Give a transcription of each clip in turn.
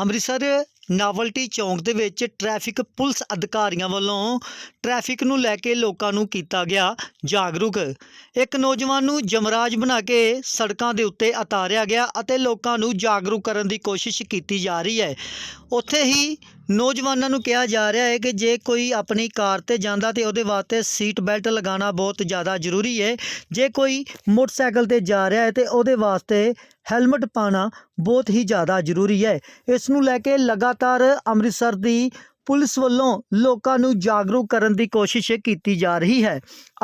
Amritsar novelty ਚੌਂਕ ਦੇ ਵਿੱਚ traffic police ਅਧਿਕਾਰੀਆਂ ਵੱਲੋਂ ਟ੍ਰੈਫਿਕ ਨੂੰ ਲੈ ਕੇ ਲੋਕਾਂ ਨੂੰ ਕੀਤਾ ਗਿਆ ਜਾਗਰੂਕ। ਇੱਕ ਨੌਜਵਾਨ ਨੂੰ ਜਮਰਾਜ ਬਣਾ ਕੇ ਸੜਕਾਂ ਦੇ ਉੱਤੇ ਉਤਾਰਿਆ ਗਿਆ ਅਤੇ ਲੋਕਾਂ ਨੂੰ ਜਾਗਰੂਕ ਕਰਨ ਦੀ ਕੋਸ਼ਿਸ਼ ਕੀਤੀ ਜਾ ਰਹੀ ਹੈ। ਉੱਥੇ ਹੀ ਨੌਜਵਾਨਾਂ ਨੂੰ ਕਿਹਾ ਜਾ ਰਿਹਾ ਹੈ ਕਿ ਜੇ ਕੋਈ ਆਪਣੀ ਕਾਰ ਤੇ ਜਾਂਦਾ ਤੇ ਉਹਦੇ ਵਾਸਤੇ ਸੀਟ ਬੈਲਟ ਲਗਾਉਣਾ ਬਹੁਤ ਜ਼ਿਆਦਾ ਜ਼ਰੂਰੀ ਹੈ। ਜੇ ਕੋਈ ਮੋਟਰਸਾਈਕਲ ਤੇ ਜਾ ਰਿਹਾ ਹੈ ਤੇ ਉਹਦੇ ਵਾਸਤੇ ਹੈਲਮਟ ਪਾਣਾ ਬਹੁਤ ਹੀ ਜ਼ਿਆਦਾ ਜ਼ਰੂਰੀ ਹੈ। ਇਸ ਨੂੰ ਲੈ ਕੇ ਲਗਾਤਾਰ ਅੰਮ੍ਰਿਤਸਰ ਦੀ ਪੁਲਿਸ ਵੱਲੋਂ ਲੋਕਾਂ ਨੂੰ ਜਾਗਰੂਕ ਕਰਨ ਦੀ ਕੋਸ਼ਿਸ਼ ਕੀਤੀ ਜਾ ਰਹੀ ਹੈ।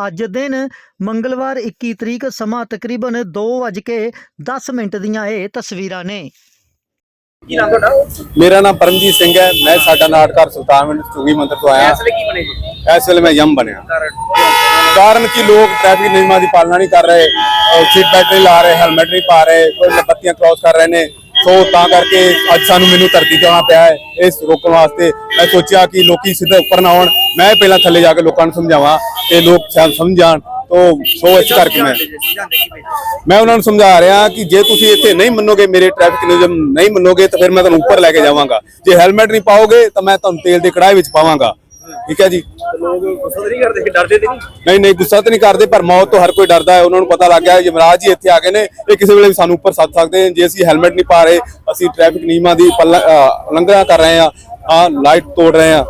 ਅੱਜ ਦਿਨ ਮੰਗਲਵਾਰ 21 ਤਰੀਕ ਸਮਾਂ ਤਕਰੀਬਨ 2:10 ਮਿੰਟ ਦੀਆਂ ਇਹ ਤਸਵੀਰਾਂ ਨੇ। ਕੀ ਨਾਮ ਤੁਹਾਡਾ? ਮੇਰਾ ਨਾਮ ਪਰਮਜੀਤ ਸਿੰਘ ਹੈ। ਮੈਂ ਸਾਡਾ ਨਾਟਕਾਰ ਸੁਲਤਾਨਵਿੰਦ ਚੁਗੀ ਮੰਦਰ ਤੋਂ ਆਇਆ। ਫੈਸਲੇ ਕੀ ਬਣੇ ਜੀ? ਇਸ ਵੇਲੇ ਮੈਂ ਯਮ ਬਣਿਆ। ਕਾਰਨ? ਕਿ ਲੋਕ ਟ੍ਰੈਫਿਕ ਨਿਯਮਾਂ ਦੀ ਪਾਲਣਾ ਨਹੀਂ ਕਰ ਰਹੇ। ਸੀਟ ਬੈਲਟ ਨਹੀਂ ਲਾ ਰਹੇ ਹੈਲਮਟ ਨਹੀਂ ਪਾ ਰਹੇ ਕੋਈ ਬੱਤੀਆਂ ਕ੍ਰਾਸ ਕਰ ਰਹੇ ਨੇ। ਸੋ ਤਾਂ ਕਰਕੇ ਅੱਜ ਸਾਨੂੰ ਮੈਨੂੰ ਧਰਤੀ ਤੇ ਆਉਣਾ ਪਿਆ ਹੈ। ਇਸ ਰੋਕਣ ਵਾਸਤੇ ਮੈਂ ਸੋਚਿਆ ਕਿ ਲੋਕੀ ਸਿੱਧੇ ਉੱਪਰ ਨਾ ਆਉਣ। ਮੈਂ ਪਹਿਲਾਂ ਥੱਲੇ ਜਾ ਕੇ ਲੋਕਾਂ ਨੂੰ ਸਮਝਾਵਾਂ ਕਿ ਲੋਕ ਸ਼ਾਇਦ ਸਮਝ ਜਾਣ ਤੋਂ ਸੋ ਇਸ ਕਰਕੇ ਮੈਂ ਮੈਂ ਉਹਨਾਂ ਨੂੰ ਸਮਝਾ ਰਿਹਾ ਕਿ ਜੇ ਤੁਸੀਂ ਇੱਥੇ ਨਹੀਂ ਮੰਨੋਗੇ, ਮੇਰੇ ਟ੍ਰੈਫਿਕ ਨਿਯਮ ਨਹੀਂ ਮੰਨੋਗੇ, ਤਾਂ ਫਿਰ ਮੈਂ ਤੁਹਾਨੂੰ ਉੱਪਰ ਲੈ ਕੇ ਜਾਵਾਂਗਾ। ਜੇ ਹੈਲਮਟ ਨਹੀਂ ਪਾਓਗੇ, ਤਾਂ ਮੈਂ ਤੁਹਾਨੂੰ ਤੇਲ ਦੇ ਕੜਾਹੇ ਵਿੱਚ ਪਾਵਾਂਗਾ। ਠੀਕ ਹੈ ਜੀ? ਲੋਕ ਗੁੱਸਾ ਨਹੀਂ ਕਰਦੇ ਡਰਦੇ ਨਹੀਂ ਨਹੀਂ ਨਹੀਂ ਗੁੱਸਾ ਤਾਂ ਨਹੀਂ ਕਰਦੇ, ਪਰ ਮੌਤ ਤੋਂ ਹਰ ਕੋਈ ਡਰਦਾ ਹੈ। ਉਹਨਾਂ ਨੂੰ ਪਤਾ ਲੱਗ ਗਿਆ ਹੈ ਯਮਰਾਜ ਜੀ ਇੱਥੇ ਆ ਗਏ ਨੇ। ਇਹ ਕਿਸੇ ਵੇਲੇ ਵੀ ਸਾਨੂੰ ਉੱਪਰ ਸੱਦ ਸਕਦੇ ਨੇ। ਜੇ ਅਸੀਂ ਹੈਲਮਟ ਨਹੀਂ ਪਾ ਰਹੇ, ਅਸੀਂ ਟ੍ਰੈਫਿਕ ਨਿਯਮਾਂ ਦੀ ਉਲੰਘਣਾ ਕਰ ਰਹੇ ਹਾਂ ਹਾਂ ਲਾਈਟ ਤੋੜ ਰਹੇ ਹਾਂ।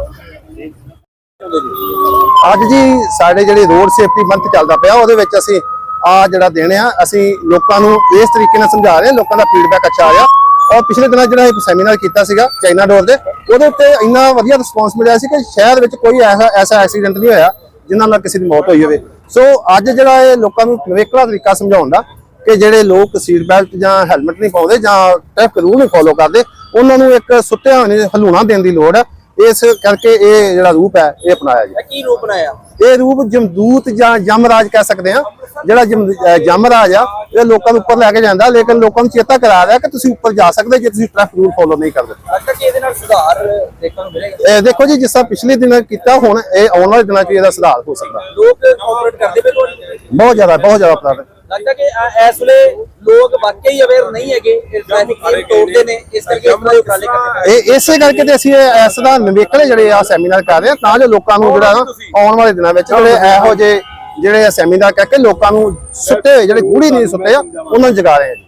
ਅੱਜ ਜੀ ਸਾਡੇ ਜਿਹੜੇ ਰੋਡ ਸੇਫਟੀ ਮੰਥ ਚੱਲਦਾ ਪਿਆ, ਉਹਦੇ ਵਿੱਚ ਅਸੀਂ ਆ ਜਿਹੜਾ ਦੇਣੇ ਆ, ਅਸੀਂ ਲੋਕਾਂ ਨੂੰ ਇਸ ਤਰੀਕੇ ਨਾਲ ਸਮਝਾ ਰਹੇ ਹਾਂ, ਲੋਕਾਂ ਦਾ ਫੀਡਬੈਕ ਅੱਛਾ ਆ ਰਿਹਾ। ਔਰ ਪਿਛਲੇ ਦਿਨਾਂ ਜਿਹੜਾ ਇੱਕ ਸੈਮੀਨਾਰ ਕੀਤਾ ਸੀਗਾ, ਚਾਈਨਾ ਡੋਰ ਦੇ, ਉਹਦੇ ਉੱਤੇ ਇੰਨਾ ਵਧੀਆ ਰਿਸਪੌਂਸ ਮਿਲਿਆ ਸੀ ਕਿ ਸ਼ਹਿਰ ਵਿੱਚ ਕੋਈ ਐਸਾ ਐਸਾ ਐਕਸੀਡੈਂਟ ਨਹੀਂ ਹੋਇਆ ਜਿਨ੍ਹਾਂ ਨਾਲ ਕਿਸੇ ਦੀ ਮੌਤ ਹੋਈ ਹੋਵੇ। ਸੋ ਅੱਜ ਜਿਹੜਾ ਇਹ ਲੋਕਾਂ ਨੂੰ ਨਵੇਕਲਾ ਤਰੀਕਾ ਸਮਝਾਉਣ ਦਾ ਕਿ ਜਿਹੜੇ ਲੋਕ ਸੀਟ ਬੈਲਟ ਜਾਂ ਹੈਲਮਟ ਨਹੀਂ ਪਾਉਂਦੇ ਜਾਂ ਟ੍ਰੈਫਿਕ ਰੂਲ ਨਹੀਂ ਫੋਲੋ ਕਰਦੇ, ਉਹਨਾਂ ਨੂੰ ਇੱਕ ਸੁੱਤਿਆ ਹੋਣੇ ਹਲੂਣਾ ਦੇਣ ਦੀ ਲੋੜ ਹੈ ਇਸ ਕਰਕੇ ਇਹ ਜਿਹੜਾ ਰੂਪ ਹੈ ਇਹ ਅਪਣਾਇਆ ਗਿਆ। ਕੀ ਰੂਪ ਬਣਾਇਆ? ਇਹ ਰੂਪ ਜਮਦੂਤ ਜਾਂ ਯਮਰਾਜ ਕਹਿ ਸਕਦੇ ਆ ਜਿਹੜਾ ਜਮ- ਅਹ ਯਮਰਾਜ ਆ ਇਹ ਲੋਕਾਂ ਨੂੰ ਉੱਪਰ ਲੈ ਕੇ ਜਾਂਦਾ ਲੇਕਿਨ ਲੋਕਾਂ ਨੂੰ ਚੇਤਾ ਕਰਾ ਰਿਹਾ ਕਿ ਤੁਸੀਂ ਉੱਪਰ ਜਾ ਸਕਦੇ ਜੇ ਤੁਸੀਂ ਟ੍ਰੈਫਿਕ ਰੂਲ ਫੋਲੋ ਨਹੀਂ ਕਰਦੇ। ਲੱਗਦਾ ਕਿ ਇਹਦੇ ਨਾਲ ਸੁਧਾਰ ਦੇਖਣ ਨੂੰ ਮਿਲੇਗਾ? ਇਹ ਦੇਖੋ ਜੀ ਜਿਸ ਤਰ੍ਹਾਂ ਪਿਛਲੇ ਦਿਨਾਂ ਕੀਤਾ ਹੁਣ ਇਹ ਆਉਣ ਵਾਲੇ ਦਿਨਾਂ 'ਚ ਇਹਦਾ ਸੁਧਾਰ ਹੋ ਸਕਦਾ। ਲੋਕ ਕੋਆਪਰੇਟ ਕਰਦੇ ਪਏ ਬਹੁਤ ਜ਼ਿਆਦਾ ਬਹੁਤ ਜ਼ਿਆਦਾ। ਲੱਗਦਾ ਕਿ ਅ- ਇਸ ਵੇਲੇ ਲੋਕ ਵਾਕਈ ਅਵੇਅਰ ਨਹੀਂ ਹੈਗੇ ਟ੍ਰੈਫਿਕ ਨਿਯਮ ਤੋੜਦੇ ਨੇ ਇਸ ਕਰਕੇ ਇਸ ਤਰ੍ਹਾਂ ਦੇ ਉਪਰਾਲੇ ਕਰਦੇ ਇਹ ਇਸੇ ਕਰਕੇ ਤੇ ਅਸੀਂ ਇਹ ਇਸ ਦਾ ਨਵੇਕਲੇ ਜਿਹੜੇ ਆ ਸੈਮੀਨਾਰ ਕਰ ਰਹੇ ਆ ਤਾਂ ਜੋ ਲੋਕਾਂ ਨੂੰ ਜਿਹੜਾ ਆਉਣ ਵਾਲੇ ਦਿਨਾਂ ਵਿੱਚ ਜਿਹੜੇ ਇਹੋ ਜਿਹੇ ਜਿਹੜੇ ਸੈਮੀਨਾਰ ਕਰਕੇ ਲੋਕਾਂ ਨੂੰ ਸੁੱਤੇ ਹੋਏ ਜਿਹੜੇ ਗੂੜੀ ਨਹੀਂ ਸੁੱਤੇ ਆ ਉਹਨਾਂ ਨੂੰ ਜਗਾ ਰਹੇ ਆ